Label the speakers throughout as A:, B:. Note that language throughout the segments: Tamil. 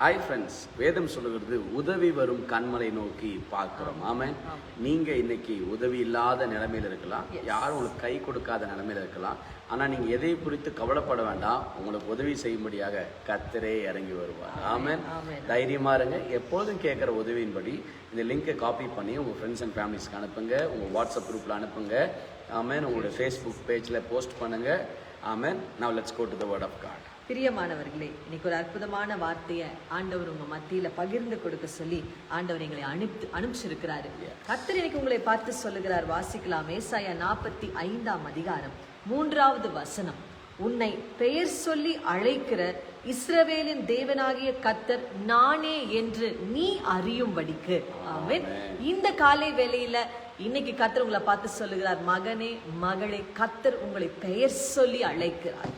A: ஹாய் ஃப்ரெண்ட்ஸ் வேதம் சொல்லுகிறது உதவி வரும் கண்மலை நோக்கி பார்க்கிறோம். ஆமென். நீங்க இன்னைக்கு உதவி இல்லாத நிலைமையில இருக்கலாம். யாரும் உங்களுக்கு கை கொடுக்காத நிலைமையில இருக்கலாம். ஆனா நீங்க எதை குறித்து கவலைப்பட வேண்டாம். உங்களுக்கு உதவி செய்யும்படியாக கத்தரே இறங்கி வருவார். ஆமென்.
B: ஆமென்.
A: தைரியமா இருங்க. எப்பொழுதும் கேட்குற உதவியின்படி இந்த லிங்கை காப்பி பண்ணி உங்க ஃப்ரெண்ட்ஸ் அண்ட் ஃபேமிலிஸ்க்கு அனுப்புங்க. உங்க வாட்ஸ்அப் குரூப்ல அனுப்புங்க. ஆமென். உங்களுடைய ஃபேஸ்புக் பேஜ்ல போஸ்ட் பண்ணுங்க. Amen. Now let's go to the word of God
B: பிரியமானவர்களே இன்னைக்கு ஒரு அற்புதமான வார்த்தையை ஆண்டவர் உங்க மத்தியில பகிர்ந்து கொடுக்க சொல்லி ஆண்டவர் எங்களை அனுப்பி அனுப்பிச்சிருக்கிறாரு. கர்த்தர் இன்னைக்கு உங்களை பார்த்து சொல்லுகிறார் வாசிக்கலாம். ஏசாயா நாற்பத்தி ஐந்தாம் அதிகாரம் மூன்றாவது வசனம். உன்னை பெயர் சொல்லி அழைக்கிற இஸ்ரவேலின் தேவனாகிய கர்த்தர் நானே என்று நீ அறியும்படிக்கு. ஆமென். இந்த காலை வேளையில இன்னைக்கு கர்த்தர் உங்களை பார்த்து சொல்லுகிறார் மகனே மகளே கர்த்தர் உங்களை பெயர் சொல்லி அழைக்கிறார்.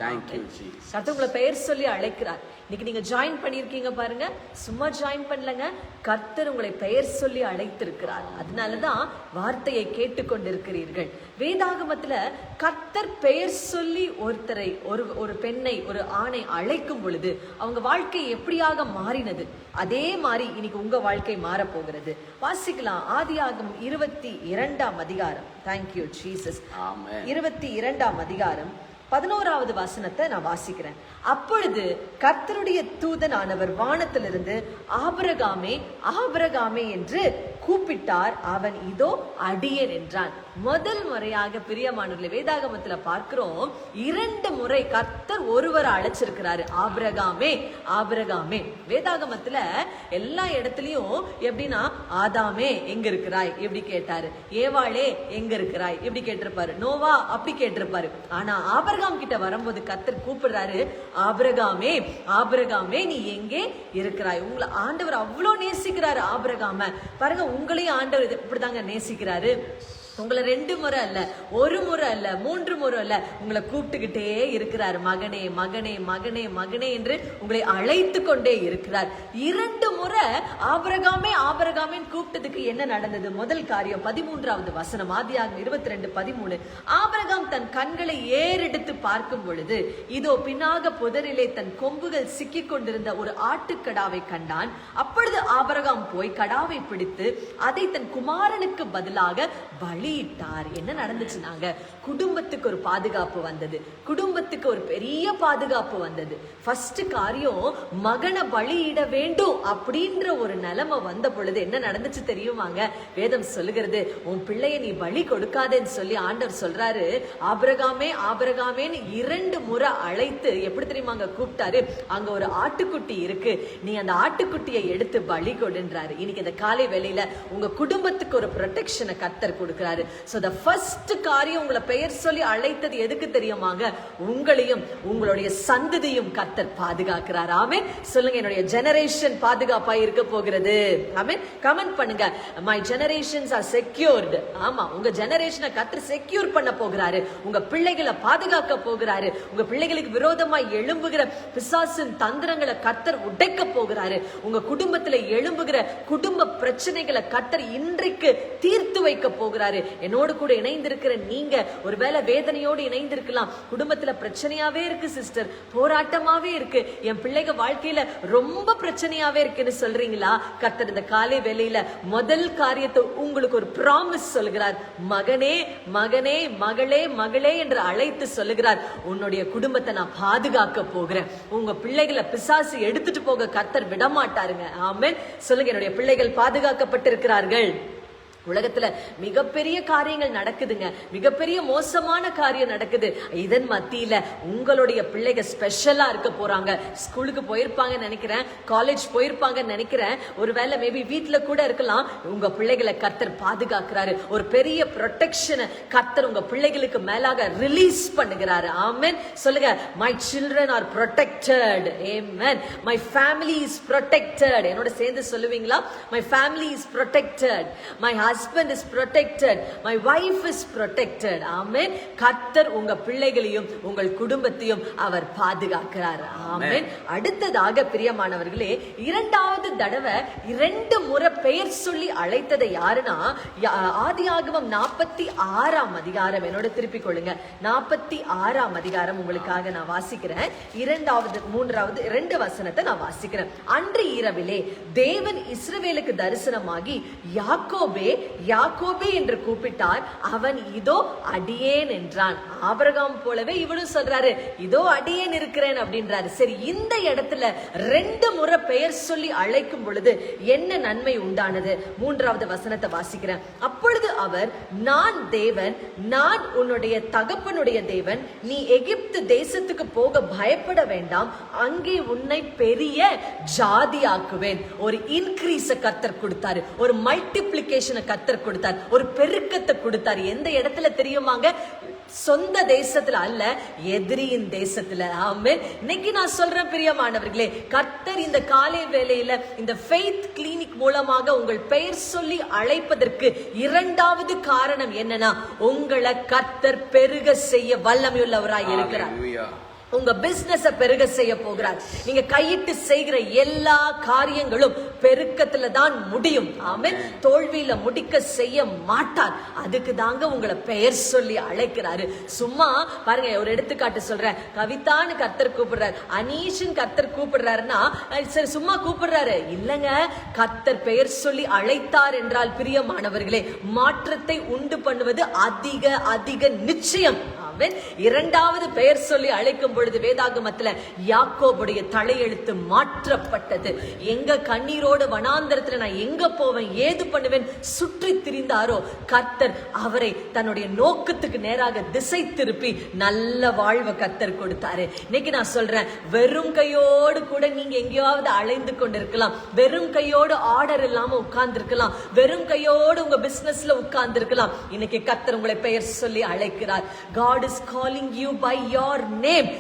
B: கர்த்தர் உங்களை பெயர் சொல்லி அழைக்கிறார். இன்னைக்கு நீங்க ஜாயின் பண்ணியிருக்கீங்க பாருங்க. சும்மா ஜாயின் பண்ணலங்க. கர்த்தர் உங்களை பெயர் சொல்லி அழைத்திருக்கிறார். அதனாலதான் வார்த்தையை கேட்டுக்கொண்டிருக்கிறீர்கள். வேதாகமத்துல கர்த்தர் பெயர் சொல்லி ஒருத்தரை ஒரு ஒரு பெண்ணை ஒரு ஆணை அழைக்கும் பொழுது அவங்க வாழ்க்கை எப்படியாக மாறினது? அதே மாதிரி இன்னைக்கு உங்க வாழ்க்கை மாறப்போகிறது. வாசிக்கலாம். ஆதியாகமம் இருபத்தி இரண்டாம் அதிகாரம். தேங்க்யூ ஜீசஸ் இருபத்தி இரண்டாம் அதிகாரம். பதினோராவது வசனத்தை நான் வாசிக்கிறேன். அப்பொழுது கர்த்தருடைய தூதனானவர் வானத்திலிருந்து ஆபரகாமே ஆபரகாமே என்று கூப்பிட்டார். அவன் இதோ அடியர் என்றான். முதல் முறையாக பிரியமானவர்களை வேதாகமத்துல பார்க்கிறோம். இரண்டு முறை கர்த்தர் ஒருவரை அழைச்சிருக்கிறாரு. ஆபிரகாமே ஆபிரகாமே. வேதாகமத்துல எல்லா இடத்துலயும் எப்படின்னா ஆதாமே எங்க இருக்கிறாய் எப்படி கேட்டாரு? ஏவாளே எங்க இருக்கிறாய் எப்படி கேட்டிருப்பாரு? நோவா அப்படி கேட்டிருப்பாரு. ஆனா ஆபிரகாம் கிட்ட வரும்போது கர்த்தர் கூப்பிடுறாரு ஆபிரகாமே ஆபிரகாமே நீ எங்கே இருக்கிறாய்? உங்களை ஆண்டவர் அவ்வளோ நேசிக்கிறாரு ஆபிரகாம. பாருங்க உங்களையும் ஆண்டவர் இது இப்படிதாங்க நேசிக்கிறாரு. உங்களை ரெண்டு முறை அல்ல ஒரு முறை அல்ல மூன்று முறை அல்ல உங்களை கூப்பிட்டுக்கிட்டே இருக்கிறார். மகனே மகனே மகனே மகனே என்று உங்களை அழைத்து கொண்டே இருக்கிறார். இரண்டு முறை ஆபரகாமே ஆபரகாமே கூப்பிட்டதுக்கு என்ன நடந்தது? முதல் காரியம் பதிமூன்றாவது வசனம் ஆதியாக இருபத்தி ரெண்டு பதிமூணு. ஆபரகாம் தன் கண்களை ஏறெடுத்து பார்க்கும் பொழுது இதோ பின்னாக புதரிலே தன் கொம்புகள் சிக்கிக் கொண்டிருந்த ஒரு ஆட்டுக்கடாவை கண்டான். அப்பொழுது ஆபரகாம் போய் கடாவை பிடித்து அதை தன் குமாரனுக்கு பதிலாக பலியிட்டார் என்ன நடந்துச்சுனாங்க குடும்பத்துக்கு ஒரு பாதுகாப்பு வந்தது. குடும்பத்துக்கு ஒரு பெரிய பாதுகாப்பு வந்தது. ஃபர்ஸ்ட் காரியம் மகனை பலியிட வேண்டும் அப்படின்ற ஒரு நிலைமை வந்த பொழுது என்ன நடந்துச்சு தெரியுமாங்க? வேதம் சொல்லுகிறது உன் பிள்ளைய நீ பலி கொடுக்காதேன்னு சொல்லி ஆண்டவர் சொல்றாரு. ஆபரகாமே ஆபரகாமேன்னு இரண்டு முறை அழைத்து எப்படி தெரியுமாங்க கூப்பிட்டாரு? அங்க ஒரு ஆட்டுக்குட்டி இருக்கு. நீ அந்த ஆட்டுக்குட்டியை எடுத்து பலி கொடுன்றாரு. இன்னைக்கு இந்த காலை வேலையில உங்க குடும்பத்துக்கு ஒரு ப்ரொடெக்ஷனை கத்தர் கொடுக்கிறாரு. சோ த ஃபர்ஸ்ட் காரியம் உங்களை பெயர் சொல்லி அழைத்தது எதுக்கு தெரியுமாங்க? உங்களையும் உங்களுடைய சந்ததியும் கத்தர் பாதுகாக்கிறார். ஆமே சொல்லுங்க என்னுடைய ஜெனரேஷன் பாதுகாப்பா இருக்க போகிறது. ஆமே கமெண்ட் பண்ணுங்க. மை ஜெனரேஷன்ஸ் ஆர் செக்யூர்டு ஆமா உங்க ஜெனரேஷனை கத்தர் செக்யூர் பண்ண போகிறாரு. உங்க பிள்ளைகளை பாதுகாக்க போகிறாரு. உங்க பிள்ளைகளுக்கு விரோதமா எழும்புகிற பிசாசின் தந்திரங்களை கத்தர் உடைக்க போகிறாரு. உங்க குடும்பத்துல எழும்புகிற குடும்ப பிரச்சனைகளை கத்தர் இன்றைக்கு தீர்த்து வைக்க போகிறாரு. என்னோடு கூட இணைந்திருக்கிற நீங்க ஒருவேளை வேதனையோடு இணைந்திருக்கலாம். குடும்பத்துல பிரச்சனையாவே இருக்கு சிஸ்டர் போராட்டமாவே இருக்கு. என் பிள்ளைங்க வாழ்க்கையில ரொம்ப பிரச்சனையாவே இருக்குன்னு சொல்றீங்களா? கத்தர் இந்த காலை வேலையில முதல் காரியத்தை உங்களுக்கு ஒரு ப்ராமிஸ் சொல்கிறார். மகனே மகனே மகளே மகளே என்று அழைத்து சொல்லுகிறார். உன்னுடைய குடும்பத்தை நான் பாதுகாக்க போகிறேன். உங்க பிள்ளைகளை பிசாசு எடுத்துட்டு போக கத்தர் விடமாட்டாருங்க. ஆமென். சொல்லுங்க என்னுடைய பிள்ளைகள் பாதுகாக்கப்பட்டிருக்கிறார்கள். உலகத்துல மிகப்பெரிய காரியங்கள் நடக்குதுங்க. மிகப்பெரிய மோசமான காரியம் நடக்குது. இதன் மத்தியில உங்களுடைய பிள்ளைங்க ஸ்பெஷலா இருக்க போறாங்க. ஸ்கூலுக்கு போயிருப்பாங்கன்னு நினைக்கிறேன். காலேஜ் போயிருப்பாங்கன்னு நினைக்கிறேன். ஒருவேளை மேபி வீட்டுல கூட இருக்கலாம். உங்க பிள்ளைகளை கர்த்தர் பாதுகாக்கிறாரு. ஒரு பெரிய ப்ரொடெக்ஷனை கர்த்தர் உங்க பிள்ளைகளுக்கு மேலாக ரிலீஸ் பண்ணுகிறாரு. ஆமென் சொல்லுங்க my children are protected amen my family is protected என்னோட சேர்ந்து சொல்லுவீங்களா? My family is protected my husband husband is protected. My wife is protected. Amen கர்த்தர் உங்க பிள்ளைகளையும் உங்கள் குடும்பத்தையும் அவர் பாதுகாக்கிறார். ஆமென் அடுத்ததாக பிரியமானவர்களே இரண்டாவது தடவை இரண்டு முறை பெயர் சொல்லி அழைத்ததை யாருன்னா ஆதியாகமம் நாற்பத்தி ஆறாம் அதிகாரம். என்னோட திருப்பிக் கொள்ளுங்க. நாற்பத்தி ஆறாம் அதிகாரம் உங்களுக்காக நான் வாசிக்கிறேன். இரண்டாவது மூன்றாவது இரண்டு வசனத்தை நான் வாசிக்கிறேன். அன்று இரவிலே தேவன் இஸ்ரவேலுக்கு தரிசனமாகி யாக்கோபே யாக்கோபே என்று கூப்பிட்டார். அவன் இதோ அடியேன் என்றான். ஆபிரகாம் போலவே இவனும் சொல்றாரு இதோ அடியேன் இருக்கிறேன் அப்படின்றாரு. சரி இந்த இடத்துல ரெண்டு முறை பெயர் சொல்லி அழைக்கும் பொழுது என்ன நன்மை உண்டானது? மூன்றாவது வசனத்தை வாசிக்கிறேன். அப்பொழுது அவர் நான் தேவன் நான் உன்னுடைய தகப்பனுடைய தேவன் நீ எகிப்து தேசத்துக்கு போக பயப்பட வேண்டாம் அங்கே உன்னை பெரிய ஜாதியாக்குவேன். ஒரு இன்க்ரீஸ கத்தர் கொடுத்தாரு. ஒரு மல்டிப்ளிகேஷனை கத்தர் கொடுத்தார். ஒரு பெருக்கத்தை கொடுத்தாரு. எந்த இடத்துல தெரியுமாங்க? சொந்த தேசத்துல அல்ல எதிரியின் தேசத்துல. ஆமே இன்னைக்கு நான் சொல்றேன் பிரியமானவர்களே கர்த்தர் இந்த காலை வேலையில இந்த ஃபெய்த் கிளினிக் மூலமாக உங்கள் பெயர் சொல்லி அழைப்பதற்கு இரண்டாவது காரணம் என்னன்னா உங்களை கர்த்தர் பெருக செய்ய வல்லமையுள்ளவராய் இருக்கிறார். உங்க பிசினஸ பெருக செய்ய போகிறார். நீங்க கையிட்டு செய்கிற எல்லா காரியங்களும் பெருக்கத்துல தான் முடியும். ஆமீன். தோல்வியில முடிக்க செய்ய மாட்டார். அதுக்கு தாங்க உங்களை பெயர் சொல்லி அழைக்கிறாரு. சும்மா பாருங்க ஒரு எடுத்துக்காட்டு சொல்றேன். கவிதான்னு கர்த்தர் கூப்பிடுறாரு. அனீஷன் கர்த்தர் கூப்பிடுறாருன்னா சரி சும்மா கூப்பிடுறாரு. இல்லைங்க கர்த்தர் பெயர் சொல்லி அழைத்தார் என்றால் பிரியமானவர்களே மாற்றத்தை உண்டு பண்ணுவது அதிக அதிக நிச்சயம். ஆமென் இரண்டாவது பெயர் சொல்லி அழைக்கும் பொழுது வேதாகமத்துல யாக்கோபுடைய தலையெழுத்து மாற்றப்பட்டது. எங்க கண்ணீரோடு வனாந்தரத்துல நான் எங்க போவேன் ஏது பண்ணுவேன் சுற்றி திரிந்தாரோ கர்த்தர் அவரை தன்னுடைய நோக்கத்துக்கு நேராக திசை திருப்பி நல்ல வாழ்வை கர்த்தர் கொடுத்தாரு. இன்னைக்கு நான் சொல்றேன் வெறும் கையோடு கூட நீங்க எங்கேயாவது அலைந்து கொண்டிருக்கலாம். வெறும் கையோடு ஆர்டர் இல்லாம உட்கார்ந்துருக்கலாம். வெறும் கையோடு உங்க பிசினஸ்ல உட்கார்ந்துருக்கலாம். இன்னைக்கு கர்த்தர் உங்களை பெயர் சொல்லி அழைக்கிறார். God is calling you by your name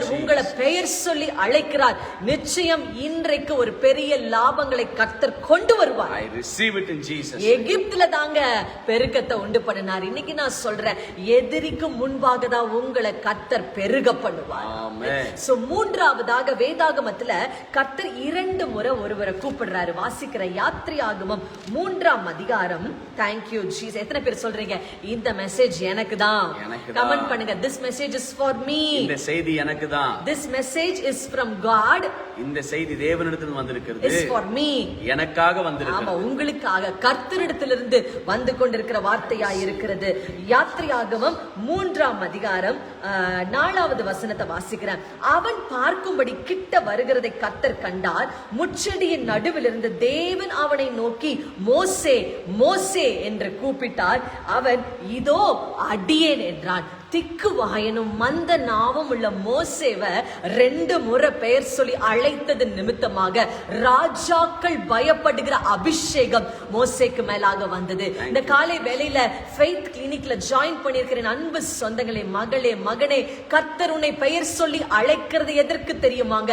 A: Jesus.
B: உங்களை பெயர் சொல்லி அழைக்கிறார். நிச்சயம் இன்றைக்கு ஒரு பெரிய லாபங்களை கர்த்தர் கொண்டு வருவார்.
A: I receive it in Jesus.
B: எகிப்துல தாங்க பெருக்கத்தை உண்டு பண்ணினார். இன்னைக்கு நான் சொல்றேன் எதிரிக்கு முன்பாக தான் உங்களை கர்த்தர் பெருக பண்ணுவார். சோ மூன்றாவதாக வேதாகமத்துல கர்த்தர் இரண்டு முறை ஒருவரை கூப்பிடுறாரு. வாசிக்கிற யாத்திரை ஆகமம் மூன்றாம் அதிகாரம். தேங்க்யூ ஜீஸ் எத்தனை பேர் சொல்றீங்க? இந்த மெசேஜ் எனக்கு தான்
A: எனக்கு தான்.
B: கமெண்ட் பண்ணுங்க. This message is for me
A: இந்த செய்தி எனக்கு தான்
B: this message is from God
A: இந்த செய்தி தேவனிடத்தில் வந்திருக்கிறது.
B: இஸ் ஃபார் மீ
A: எனக்காக
B: ஆமா
A: வந்திருக்கிறது
B: உங்களுக்காக கர்த்தரிடத்திலிருந்து வந்து கொண்டிருக்கிற வார்த்தையா இருக்கிறது யாத்திரையாகமம் மூன்றாம் அதிகாரம் நாலாவது வசனத்தை வாசிக்கிறேன். அவன் பார்க்கும்படி கிட்ட வருகிறதை கர்த்தர் கண்டார் முச்செடியின் நடுவில் இருந்து தேவன் அவனை நோக்கி மோசே மோசே என்று கூப்பிட்டார். அவன் இதோ அடியேன் என்றான். திக்கு வாயனும் மந்த நாவும் உள்ள மோசேவ ரெண்டு முறை பெயர் சொல்லி அழைத்தது நிமித்தமாக ராஜாக்கள் பயப்படுகிற அபிஷேகம் மோசேக்கு மேலாக வந்தது. இந்த காலை வேளையில ஃபெய்த் கிளினிக்ல ஜாயின் பண்ணியிருக்கிற அன்பு சொந்தங்களே மகளே மகனே கர்த்தர் உன்னை பெயர் சொல்லி அழைக்கிறது எதற்கு தெரியுமாங்க?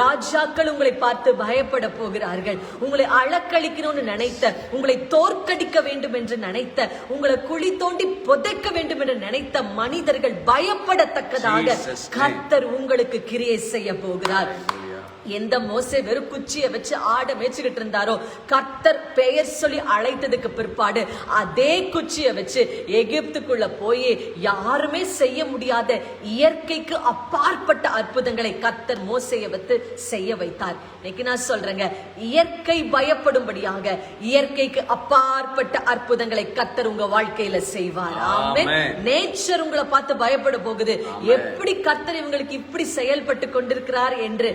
B: ராஜாக்கள் உங்களை பார்த்து பயப்பட போகிறார்கள். உங்களை அழக்களிக்கணும்னு நினைத்த உங்களை தோற்கடிக்க வேண்டும் என்று நினைத்த உங்களை குழி தோண்டி புதைக்க வேண்டும் என்று நினைத்த மனிதர்கள் பயப்படத்தக்கதாக. கர்த்தர் உங்களுக்கு கிரியை செய்ய போகிறார் எந்த மோசே வெறும் குச்சிய வச்சு ஆட மேய்ச்சிக்கிட்டு இருந்தாரோ கர்த்தர் பெயர் சொல்லி அழைத்ததுக்கு பிற்பாடு அதே குச்சிய வச்சு எகிப்துக்குள்ள போய் யாருமே செய்ய முடியாத இயற்கைக்கு அப்பாற்பட்ட அற்புதங்களை கர்த்தர் மோசைய வைத்து செய்ய வைத்தார். இன்னைக்கு நான் சொல்றேங்க இயற்கை பயப்படும்படியாக இயற்கைக்கு அப்பாற்பட்ட அற்புதங்களை கர்த்தர் உங்க வாழ்க்கையில செய்வார். நேச்சர் உங்களை பார்த்து பயப்பட போகுது. எப்படி கர்த்தர் இவங்களுக்கு இப்படி செயல்பட்டு கொண்டிருக்கிறார் என்று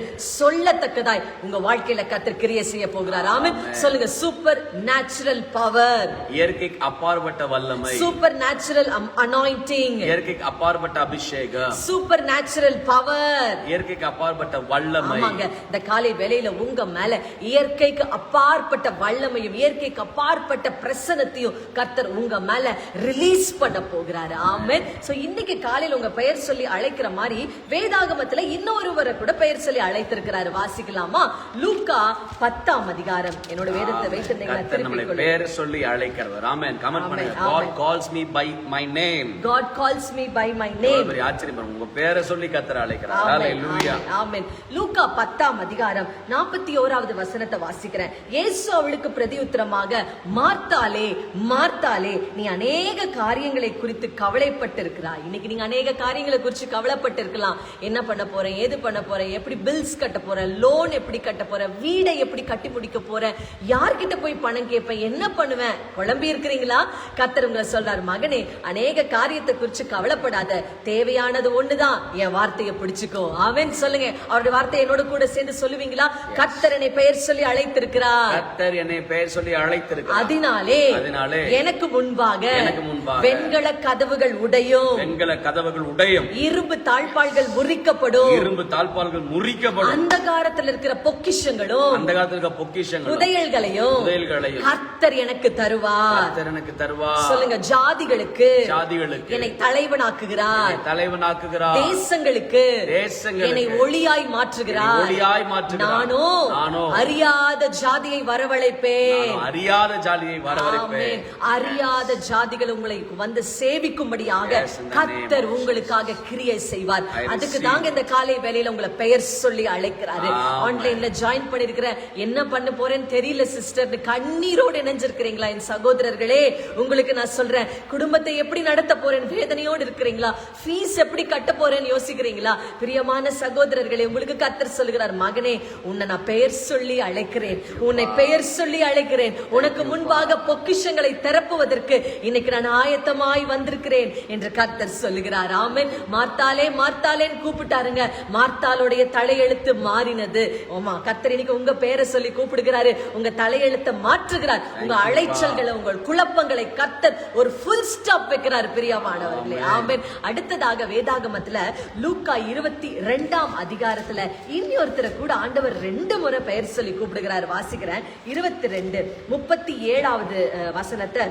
B: சொல்லத்தக்கதாய் உங்க வாழ்க்கையில கர்த்தர் கிரியை செய்ய போகிறார். ஆமென். சொல்லுங்க சூப்பர் நேச்சுரல் பவர்
A: இயற்கைக்கு அப்பாற்பட்ட வல்லமை.
B: சூப்பர் நேச்சுரல் அனாயிண்டிங்
A: இயற்கைக்கு அப்பாற்பட்ட அபிஷேகம்.
B: சூப்பர் நேச்சுரல் பவர்
A: இயற்கைக்கு அப்பாற்பட்ட வல்லமை.
B: ஆமாங்க. இந்த காலை வேளையில உங்க மேல இயற்கைக்கு அப்பாற்பட்ட வல்லமையும் இயற்கைக்கு அப்பாற்பட்ட பிரசனத்தையும் கர்த்தர் உங்க மேல ரிலீஸ் பண்ண போகிறாரு. ஆமென். சோ இன்னைக்கு காலையில உங்க பெயர் சொல்லி அழைக்கிற மாதிரி வேதாகமத்துல இன்னொருவரை கூட பெயர் சொல்லி அழைத்திருக்கிறாரு. சொல்றாரு வாசிக்கலாமா? லூக்கா பத்தாம் அதிகாரம். என்னோட வேதத்தை வைத்திருந்தீங்களா? திருப்பிக்
A: பேர் சொல்லி அழைக்கிறவர். ஆமென். கமெண்ட் பண்ணுங்க. God calls me by my name.
B: God calls me by my name.
A: பெரிய ஆச்சரியம். உங்க பேரை சொல்லி கர்த்தர் அழைக்கிறார். ஹalleluya
B: ஆமென். லூக்கா பத்தாம் அதிகாரம் நாற்பத்தி ஓராவது வசனத்தை வாசிக்கிறேன். இயேசு அவளுக்கு பிரதியுத்தரமாக மார்த்தாலே மார்த்தாலே நீ அநேக காரியங்களை குறித்து கவலைப்பட்டிருக்கிறாய். இன்னைக்கு நீங்க அநேக காரியங்களை குறித்து கவலைப்பட்டிருக்கலாம். என்ன பண்ண போறேன்? ஏது பண்ண போறேன்? எப்படி பில்ஸ் கட்ட போறேன் லோன் எப்படி கட்ட போறேன் வீடை எப்படி கட்டி முடிக்க போறேன் யார்கிட்ட போய் பணம் கேட்பேன் என்ன பண்ணுவேன்? குழம்பி இருக்கிறீங்களா? கத்தர் உங்களை சொல்றாரு மகனே அநேக காரியத்தை குறித்து கவலைப்படாத. தேவையானது ஒண்ணுதான். என் வார்த்தையை பிடிச்சுக்கோ. அவன் சொல்லுங்க. அவருடைய வார்த்தை என்னோட கூட சேர்ந்து சொல்லுவீங்களா? கத்தர் என்னை பெயர் சொல்லி அழைத்திருக்கிறார்.
A: கர்த்தர் என்னை பெயர் சொல்லி அழைத்திருக்கிறார்.
B: அதனாலே
A: அதனாலே
B: எனக்கு முன்பாக
A: எனக்கு முன்பாக
B: வெண்கல கதவுகள் உடையும்.
A: வெண்கல கதவுகள் உடையும்.
B: இரும்பு தாழ்பாள்கள் முறிக்கப்படும்.
A: இரும்பு தாழ்பால்கள் முறிக்கப்படும்.
B: அந்த காலத்துல இருக்கிற பொக்கிஷங்களும்
A: அந்த காலத்துல இருக்க பொக்கிஷங்கள்
B: புதையல்களையும்
A: புதையல்களையும்
B: கர்த்தர் எனக்கு தருவார்.
A: கர்த்தர் எனக்கு தருவார்.
B: சொல்லுங்க ஜாதிகளுக்கு
A: ஜாதிகளுக்கு
B: என்னை தலைவனாக்குகிறார்.
A: தலைவனாக்குகிறார்.
B: தேசங்களுக்கு
A: தேசங்களுக்கு
B: என்னை ஒளியாய் மாற்றுகிறார்.
A: ஒளியாய் மாற்றுகிறார்.
B: நானோ
A: நானோ
B: அறியாத ஜாதியை வரவழைப்பேன்.
A: அறியாத ஜாதியை வரவழைப்பேன்.
B: அறியாத ஜாதிகள் உங்களை வந்து சேவிக்கும்படியாக
A: of
B: உங்களுக்காக கிரியை செய்வார். அதுக்கு. தாங்க இந்த காலை வேலையில உங்களை பெயர் சொல்லி அழைக்கிறாரு
A: Amen.
B: ஆன்லைன்ல ஜாயின் பண்ணிருக்கிற என்ன பண்ண போறேன்னு தெரியல சிஸ்டர் கண்ணீரோடு இணைஞ்சிருக்கிறீங்களா என் சகோதரர்களே? உங்களுக்கு நான் சொல்றேன் குடும்பத்தை எப்படி நடத்த போறேன் வேதனையோடு இருக்கிறீங்களா? ஃபீஸ் எப்படி கட்ட போறேன்னு யோசிக்கிறீங்களா? பிரியமான சகோதரர்களே உங்களுக்கு கத்தர் சொல்லுகிறார் மகனே உன்னை நான் பெயர் சொல்லி அழைக்கிறேன். உன்னை பெயர் சொல்லி அழைக்கிறேன். உனக்கு முன்பாக பொக்கிஷங்களை திறப்புவதற்கு இன்னைக்கு நான் ஆயத்தமாய் வந்திருக்கிறேன் என்று கர்த்தர் சொல்லுகிறார். ஆமென். மார்த்தாலே மார்த்தாலேன்னு கூப்பிட்டாருங்க. மார்த்தாளுடைய தலையெழுத்து மாறினது. ஆமா இன்னைக்கு உங்க பேரை சொல்லி கூப்பிடுகிறாரு. உங்க தலையெழுத்தை மாற்றுகிறார். உங்க அலைச்சல்களை உங்கள் குழப்பங்களை கர்த்தர் ஒரு ஃபுல் ஸ்டாப் வைக்கிறார் பிரியமானவர்களே ஆமென். அடுத்ததாக வேதாகமத்துல லூக்கா இருபத்தி ரெண்டாம் அதிகாரத்துல இன்னொருத்தரை கூட ஆண்டவர் ரெண்டு முறை பெயர் சொல்லி கூப்பிடுகிறார். வாசிக்கிறேன். இருபத்தி ரெண்டு முப்பத்தி ஏழாவது வசனத்தை.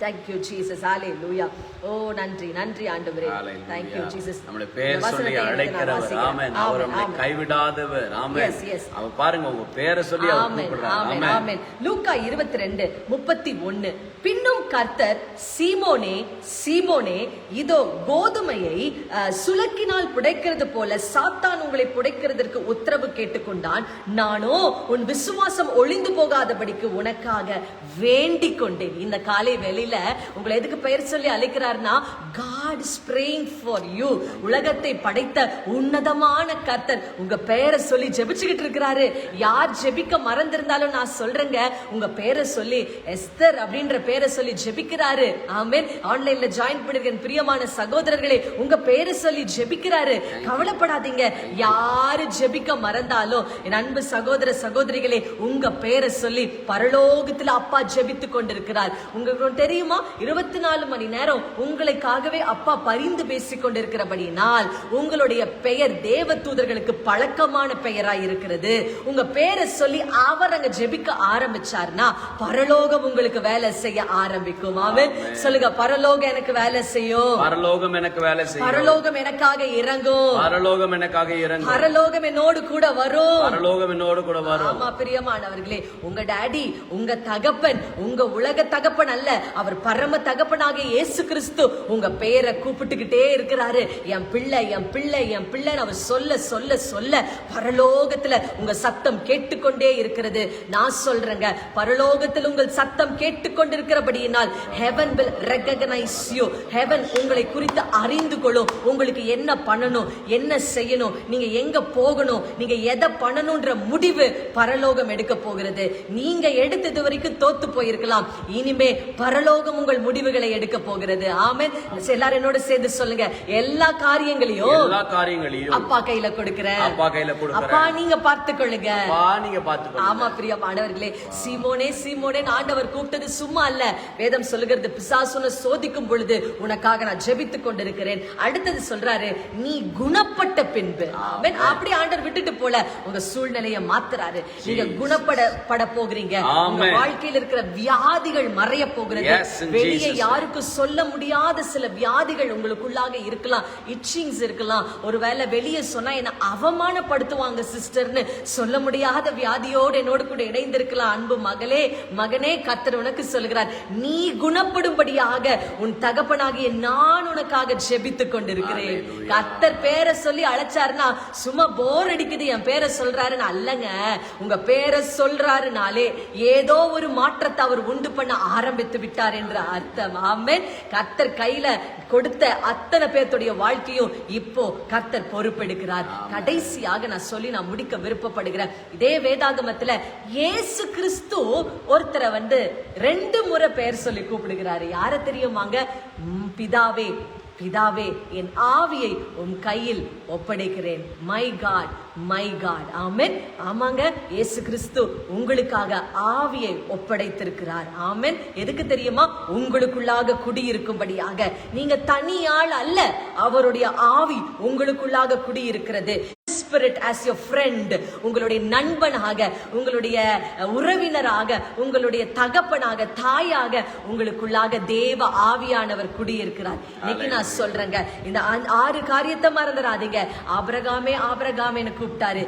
B: தேங்க்யூ ஜீசஸ் ஆலே லூயா ஓ நன்றி நன்றி ஆண்டவரே. தேங்க்யூ ஜீசஸ்
A: நம்மளை பேர் சொல்லி அழைக்கிறவர். ஆமென். அவர் நம்மை கைவிடாதவர். ஆமென். அவர் பாருங்க உங்க பேரை சொல்லி
B: ஆமென் ஆமென்
A: ஆமென்.
B: லூக்கா 22 31 பின்னும் கர்த்தர் சீமோனே சீமோனே இதோ கோதுமையை சுலக்கினால் புடைக்கிறது போல சாத்தான் உங்களை புடைக்கிறதற்கு உத்தரவு கேட்டுக்கொண்டான். நானோ உன் விசுவாசம் ஒளிந்து போகாதபடிக்கு உனக்காக வேண்டிக் கொண்டேன் இந்த காலை வேளையில உங்களை எதுக்கு பெயர் சொல்லி அழைக்கிறார்னா காட் ஸ்ப்ரேயிங் ஃபார் யூ உலகத்தை படைத்த உன்னதமான கர்த்தர். உங்க பெயரை சொல்லி ஜெபிச்சுக்கிட்டு இருக்கிறாரு. யார் ஜெபிக்க மறந்திருந்தாலும் நான் சொல்றேங்க. உங்க பேரை சொல்லி எஸ்தர் அப்படின்ற பேரை சொல்லி ஜெபிக்கிறாரு. ஆமென். ஆன்லைன்ல ஜாயின் பண்ணிருக்கேன் பிரியமான சகோதரர்களே உங்க பேரை சொல்லி ஜெபிக்கிறாரு. கவலைப்படாதீங்க. யாரு ஜெபிக்க மறந்தாலும் என் அன்பு சகோதர சகோதரிகளே உங்க பேரை சொல்லி பரலோகத்துல அப்பா ஜெபித்து கொண்டிருக்கிறார். உங்களுக்கு தெரியும் இருபத்தி நாலு மணி நேரம் உங்களுக்காகவே அப்பா பரிந்து பேசிக் கொண்டிருக்கிறபடினால் உங்களுடைய பெயர் தேவ தூதர்களுக்கு பழக்கமான பெயராய் இருக்கிறது. உங்க பேரை சொல்லி அவர் அங்க ஜெபிக்க ஆரம்பிச்சார்னா பரலோகம் உங்களுக்கு வேலை செய்ய ஆரம்பிக்கும். அவன் சொல்லுங்க பரலோகம் எனக்கு வேலை செய்யும்.
A: பரலோகம் எனக்கு வேலை செய்யும்.
B: பரலோகம் எனக்காக இறங்கும்.
A: பரலோகம் எனக்காக இறங்கும்.
B: பரலோகம் என்னோடு கூட வரும்.
A: பரலோகம் என்னோடு கூட வரும்.
B: ஆமா பிரியமானவர்களே உங்க டாடி உங்க தகப்பன் உங்க உலக தகப்பன் அல்ல அவர் பரம தகப்பனாக இயேசு கிறிஸ்து உங்க பெயரை கூப்பிட்டுக்கிட்டே இருக்கிறாரு. என் பிள்ளை என் பிள்ளை என் பிள்ளைன்னு அவர் சொல்ல சொல்ல சொல்ல பரலோகத்துல உங்க சத்தம் கேட்டுக்கொண்டே இருக்கிறது. நான் சொல்றேங்க பரலோகத்தில் உங்கள் சத்தம் கேட்டுக்கொண்டிருக்கிறபடியினால் heaven will recognise you heaven உங்களை குறித்து அறிந்து கொள்ளும். உங்களுக்கு என்ன பண்ணணும் என்ன செய்யணும் நீங்க எங்க போகணும் நீங்க எதை பண்ணணும்ன்ற முடிவு பரலோகம் எடுக்க போகிறது. நீங்க எடுத்தது வரைக்கும் தோத்து போயிருக்கலாம். இனிமே பரலோகம் உங்கள் முடிவுகளை எடுக்க போகிறது. ஆமென். எல்லாரும் என்னோட சேர்ந்து சொல்லுங்க. எல்லா காரியங்களையும்
A: எல்லா காரியங்களையும்
B: அப்பா கையில கொடுக்கிறேன்.
A: அப்பா கையில கொடுக்கிறேன்.
B: அப்பா நீங்க
A: அப்பா நீங்க பாத்துக்கோங்க
B: ஆமா பிரியமானவர்களே சீமோனே சீமோனே ஆண்டவர் கூப்பிட்டது சும்மா அல்ல. வேதம் சொல்லுகிறது பிசாசுன சோதிக்கும் பொழுது உனக்காக நான் ஜெபித்துக் கொண்டிருக்கிறேன். அடுத்தது சொல்றாரு நீ குணப்பட்ட பின்பு. ஆமென். அப்படி ஆண்டவர் விட்டுட்டு போல உங்க சூழ்நிலையை மாத்துறாரு. நீங்க குணப்பட பட போகிறீங்க. உங்க. வாழ்க்கையில் இருக்கிற வியாதிகள் மறைய போகிறது.
A: Yes. Yes, in
B: வெளியே
A: Jesus' name.
B: யாருக்கும் சொல்ல முடியாத சில வியாதிகள் உங்களுக்குள்ளாக இருக்கலாம் இச்சிங்ஸ் இருக்கலாம் ஒருவேளை வெளியே சொன்னா என்ன அவமானப்படுத்துவாங்க சிஸ்டர்னு சொல்ல முடியாத வியாதியோடு என்னோடு கூட இணைந்திருக்கலாம் அன்பு மகளே மகனே கத்தர் உனக்கு சொல்கிறார் நீ குணப்படும்படியாக உன் தகப்பனாகிய நான் உனக்காக ஜெபித்துக் கொண்டிருக்கிறேன். கத்தர் பேரை சொல்லி அழைச்சாருன்னா சும்மா போர் அடிக்குது என் பேரை சொல்றாருன்னு அல்லங்க உங்க பேரை சொல்றாருனாலே ஏதோ ஒரு மாற்றத்தை அவர் உண்டு பண்ண ஆரம்பித்து விட்டார் என்ற அர்த்தம். ஆமென். கத்தர் கையில கொடுத்த அத்தனை பேர்த்துடைய வாழ்க்கையும் இப்போ கத்தர் பொறுப்பெடுக்கிறார். கடைசியாக நான் சொல்லி நான் முடிக்க விருப்பப்படுகிறேன். இதே வேதாகமத்துல இயேசு கிறிஸ்து ஒருத்தரை வந்து ரெண்டு முறை பெயர் சொல்லி கூப்பிடுகிறாரு. யார தெரியுமாங்க? பிதாவே. பிதாவே என் ஆவியை உன் கையில் ஒப்படைக்கிறேன். My God my God amen. ஆமாங்க இயேசு கிறிஸ்து உங்களுக்காக ஆவியை ஒப்படைத்திருக்கிறார். ஆமென். எதுக்கு தெரியுமா? உங்களுக்குள்ளாக குடியிருக்கும்படியாக. நீங்க தனியாள் அல்ல அவருடைய ஆவி உங்களுக்குள்ளாக குடியிருக்கிறது. ஸ்பிரிட் as your friend உங்களுடைய நண்பனாக உங்களுடைய உறவினராக உங்களுடைய தகப்பனாக தாயாக உங்களுக்குள்ளாக தேவ ஆவியானவர் குடியிருக்கிறார். இன்னைக்கு நான் சொல்றேங்க இந்த ஆறு காரியத்தை மறந்துடாதீங்க. ஆபிரகாமே ஆபிரகாமேன்னு கூப்பிட்டாரு.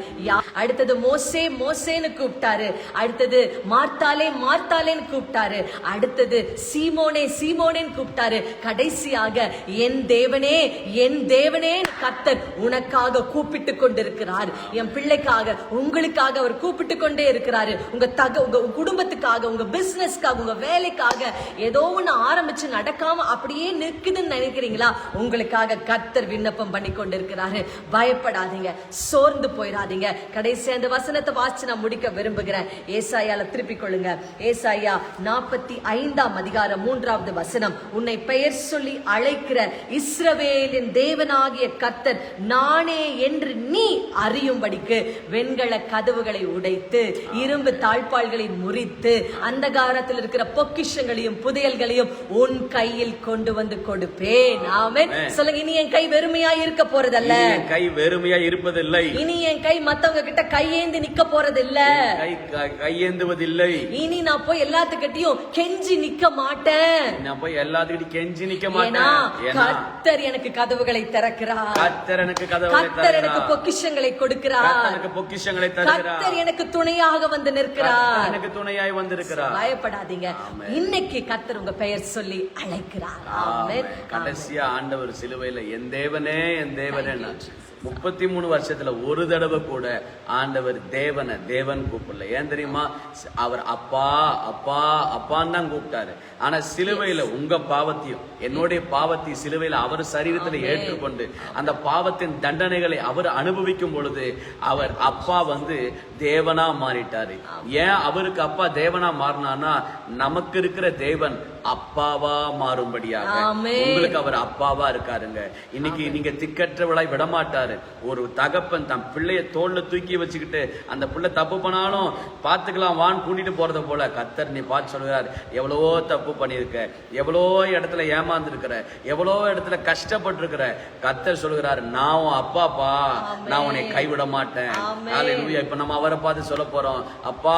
B: அடுத்தது மோசே மோசேன்னு கூப்பிட்டாரு. அடுத்தது மார்த்தாலே மார்த்தாலேன்னு கூப்பிட்டாரு. அடுத்தது சீமோனே சீமோனேன்னு கூப்பிட்டாரு. கடைசியாக என் தேவனே என் தேவனே கத்தர் உனக்காக கூப்பிட்டு இருக்கிறார். என் பிள்ளைக்காக உங்களுக்காக அவர் கூப்பிட்டு கொண்டே இருக்கிறாரு. உங்க தக உங்க குடும்பத்துக்காக உங்க பிசினஸ்க்காக உங்க வேலைக்காக ஏதோ ஒண்ணு ஆரம்பிச்சு நடக்காம அப்படியே நிற்குதுன்னு நினைக்கிறீங்களா? உங்களுக்காக கத்தர் விண்ணப்பம் பண்ணி கொண்டிருக்கிறாரு. பயப்படாதீங்க. சோர்ந்து போயிடாதீங்க. கடைசி அந்த வசனத்தை வாசிச்சு நான் முடிக்க விரும்புகிறேன். ஏசாயால திருப்பிக் கொள்ளுங்க. ஏசாயா நாற்பத்தி ஐந்தாம் அதிகாரம் மூன்றாவது வசனம். உன்னை பெயர் சொல்லி அழைக்கிற இஸ்ரவேலின் தேவனாகிய கர்த்தர் நானே என்று நீ அறியும்படிக்கு வெண்கல கதவுகளை உடைத்து இரும்பு தாழ்பாள்களை முறித்து அந்தகாரத்தில் இருக்கிற பொக்கிஷங்களையும் புதையல்களையும் உன் கையில் கொண்டு வந்து கொடுப்பேன். ஆமென். சொல்லுங்க இனி என் கை வெறுமையா இருக்க போறதல்ல?
A: கை வெறுமையா இருப்பதில்லை.
B: இனி என் கை மத்தவங்க கிட்ட கையேந்தி நிக்க போறதில்ல.
A: கையேந்துவதில்லை.
B: இனி நான் போய் எல்லாத்துக்கிட்டையும் கெஞ்சி நிக்க மாட்டேன்.
A: நான் போய் எல்லாத்துக்கிட்டையும் கெஞ்சி நிக்க மாட்டேன். ஏன்னா
B: கர்த்தர் எனக்கு கதவுகளை திறக்கிறார்.
A: கத்தர் எனக்கு கதவை
B: கர்த்தர் எனக்கு பொக்கிஷங்களை கொடுக்கிறார்.
A: பொக்கிஷங்களை
B: கர்த்தர் எனக்கு துணையாக வந்து நிற்கிறார்.
A: எனக்கு துணையாய் வந்திருக்கிறார்.
B: பயப்படாதீங்க. இன்னைக்கு கர்த்தர் உங்க பெயர் சொல்லி அழைக்கிறார்.
A: கடைசியா ஆண்டவர் சிலுவையில என் தேவனே என் தேவனே முப்பத்தி மூணு வருஷத்துல ஒரு தடவை கூட ஆண்டவர் தேவனை தேவன் கூப்பிடல. ஏன் தெரியுமா? அவர் அப்பா அப்பா அப்பான்னு தான் கூப்பிட்டாரு. ஆனா சிலுவையில உங்க பாவத்தையும் என்னுடைய பாவத்தையும் சிலுவையில அவர் சரீரத்துல ஏற்றுக்கொண்டு அந்த பாவத்தின் தண்டனைகளை அவர் அனுபவிக்கும் பொழுது அவர் அப்பா வந்து தேவனா மாறிட்டாரு. ஏன் அவருக்கு அப்பா தேவனா மாறினானா நமக்கு இருக்கிற தேவன் அப்பாவா மாறும்படியாக. உங்களுக்கு அவர் அப்பாவா இருக்காருங்க. இன்னைக்கு நீங்க திக்கற்றவளாய் விடமாட்டாரு. ஒரு தகப்பன் தன் பிள்ளைய தோல்ல தூக்கி வச்சுக்கிட்டு அந்த பிள்ளை தப்பு பண்ணாலும் பாத்துக்கலாம் வான்னு கூட்டிட்டு போறத போல கத்தர் நீ பார்த்து சொல்லுகிறார் எவ்வளவோ தப்பு பண்ணியிருக்க எவ்வளோ இடத்துல ஏமாந்துருக்கிற எவ்வளோ இடத்துல கஷ்டப்பட்டிருக்கிற. கத்தர் சொல்லுகிறார் நான் உன் அப்பாப்பா. நான் உன்னை கைவிட மாட்டேன். இப்ப நம்ம அவரை பார்த்து சொல்ல போறோம். அப்பா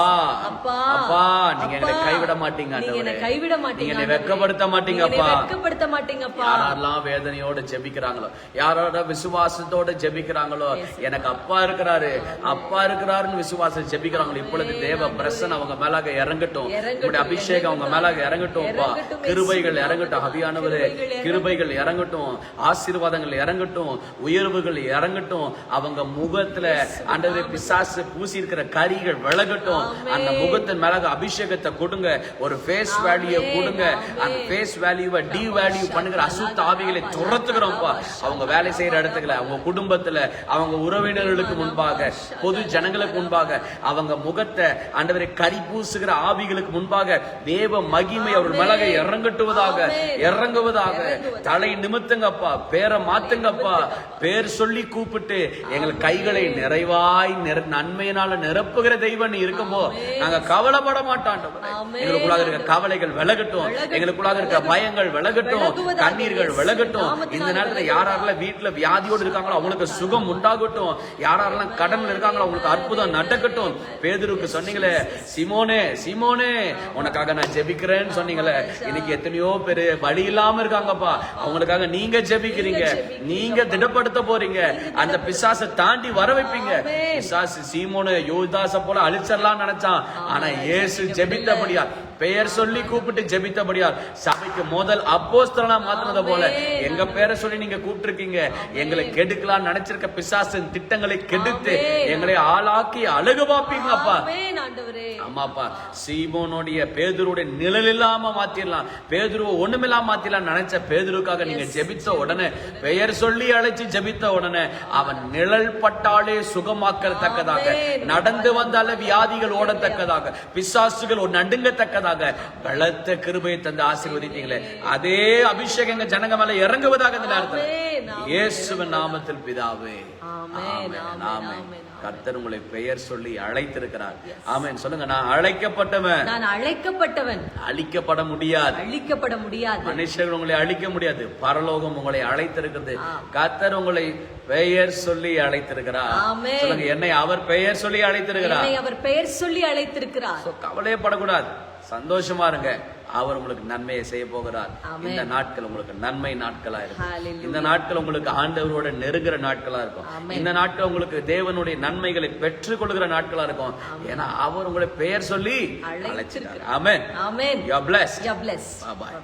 B: அப்பா
A: அப்பா நீங்க என்னை
B: அப்பா,
A: கைவிட மாட்டீங்க
B: நீங்க. கைவிட மாட்டீங்க
A: என்னை
B: ஆண்டவரே.
A: வெட்கப்படுத்த
B: நீங்க என்னை
A: மாட்டீங்கப்பா
B: வெட்கப்படுத்த மாட்டீங்கப்பா
A: யாரெல்லாம் வேதனையோட ஜெபிக்கிறாங்களோ யாரோட விசுவாசத்தோட ஜெபிக்கிறாங்களோ எனக்கு அப்பா இருக்கிறாரு. அப்பா இருக்கிறாருன்னு விசுவாசம் ஜெபிக்கிறாங்களோ இப்பொழுது தேவ பிரசன் அவங்க மேலாக இறங்கட்டும். உங்களுடைய அபிஷேகம் அவங்க மேலாக இறங்கட்டும் அப்பா. கிருபைகள். இறங்கட்டும் அபியானவரே
B: கிருபைகள்
A: இறங்கட்டும். ஆசீர்வாதங்கள் இறங்கட்டும் உயர்வுகள் இறங்கட்டும். அவங்க முகத்துல ஆண்டவரே பிசாசு பூசி இருக்கிற கரிகள் விலகட்டும். அந்த முகத்தின் மேலாக அபிஷேகத்தை கொடுங்க. ஒரு ஃபேஸ் வேல்யூ கொடுங்க. அந்த ஃபேஸ் வேல்யூவை டி வேல்யூ பண்ணுகிற அசுத்த ஆவிகளை துரத்துக்கிறோம்ப்பா அவங்க வேலை செய்யற இடத்துல அவங்க குடும்பத்துல அவங்க உறவினர்களுக்கு முன்பாக பொது ஜனங்களுக்கு முன்பாக அவங்க முகத்தை ஆண்டவரை கரி பூசுகிற ஆவிகளுக்கு முன்பாக தேவ மகிமை அவர் மேலாக இறங்கட்டுவதாக இறங்குவதாக. தலை நிமித்துங்கப்பா பேரை மாத்துங்கப்பா. பேர் சொல்லி கூப்பிட்டு எங்கள் கைகளை நிறைவாய் நிற- நன்மையினால நாட்களை நிரப்புகிற தெய்வம் நீ இருக்கும்போ நாங்க கவலைப்பட.
B: ஆமென்.
A: எங்களுக்குள்ளாக இருக்க கவலைகள் விலகட்டும். எங்களுக்குள்ளாக இருக்க பயங்கள் விலகட்டும். கண்ணீர்கள் விலகட்டும். இந்த நேரத்துல யாரெல்லாம் வீட்டுல வியாதியோடு இருக்காங்களோ அவங்களுக்கு சுகம் உண்டாகட்டும். யாரெல்லாம் கடன்ல இருக்காங்களோ அவங்களுக்கு அற்புதம் நடக்கட்டும். பேதுருக்கு சொன்னீங்களே சிமோனே சிமோனே உனக்காக நான் ஜெபிக்கிறேன்னு சொன்னீங்களே. இன்னைக்கு எத்தனையோ பேரு வழி இல்லாம இருக்காங்கப்பா. அவங்களுக்காக நீங்க ஜெபிக்கிறீங்க. நீங்க திடப்படுத்த போறீங்க. அந்த பிசாசை தாண்டி வர வைப்பீங்க. பிசாசு சீமோனு யோதாச போல அழிச்சிடலாம் நினைச்சான். ஆனா இயேசு ஜெபித்தபடியா பெயர் சொல்லி கூப்பிட்டு ஜெபித்தபடியால் சபைக்கு முதல் அப்போஸ்தலனா மாத்தினத போல. எங்க பேரை சொல்லி நீங்க கூப்பிட்டிருக்கீங்க. எங்களை கெடுக்கலாம் நினைச்சிருக்க பிசாசின் திட்டங்களை கெடுத்து எங்களை ஆளாக்கி அழகு பார்ப்பீங்க அப்பா ஆமாப்பா. சீமோனுடைய பேதுருடைய நிழல் இல்லாம மாத்திரலாம். பேதுருவை ஒண்ணுமில்லாம மாத்திரலாம் நினைச்ச பேதுருக்காக நீங்க ஜெபித்த உடனே பெயர் சொல்லி அழைச்சு ஜெபித்த உடனே அவன் நிழல் பட்டாலே சுகமாக்கத்தக்கதாக நடந்து வந்தாலே வியாதிகள் ஓடத்தக்கதாக பிசாசுகள் நடுங்கத்தக்கதாக பலத்த கிருபையை தந்து ஆசீர்வதித்தீங்களே அதே அபிஷேகம் எங்க ஜனங்க மேல இறங்குவதாக இந்த நேரத்தில். இயேசுவின் நாமத்தில் பிதாவே. கர்த்தர் உங்களை பெயர் சொல்லி அழைத்திருக்கிறார். ஆமென் சொல்லுங்க நான் அழைக்கப்பட்டவன்.
B: நான் அழைக்கப்பட்டவன்.
A: அழிக்கப்பட முடியாது.
B: அழிக்கப்பட முடியாது.
A: மனுஷர்கள் உங்களை அழிக்க முடியாது. பரலோகம் உங்களை அழைத்திருக்கிறது. கர்த்தர் உங்களை பெயர் சொல்லி அழைத்திருக்கிறார். சொல்லுங்க என்னை அவர் பெயர் சொல்லி அழைத்திருக்கிறார்.
B: அவர் பெயர் சொல்லி அழைத்திருக்கிறார்.
A: கவலையப்படக்கூடாது. சந்தோஷமா இருங்க. அவர் உங்களுக்கு நன்மையை செய்ய போகிறார். இந்த நாட்கள் உங்களுக்கு நன்மை நாட்களா இருக்கும். இந்த நாட்கள் உங்களுக்கு ஆண்டவரோட நெருங்குற நாட்களா இருக்கும். இந்த நாட்கள் உங்களுக்கு தேவனுடைய நன்மைகளை பெற்றுக் கொள்கிற நாட்களா இருக்கும். ஏன்னா அவர் உங்களை பெயர் சொல்லி. அழைச்சிருக்கார் amen.
B: Amen.
A: You are blessed
B: yeah bless
A: boy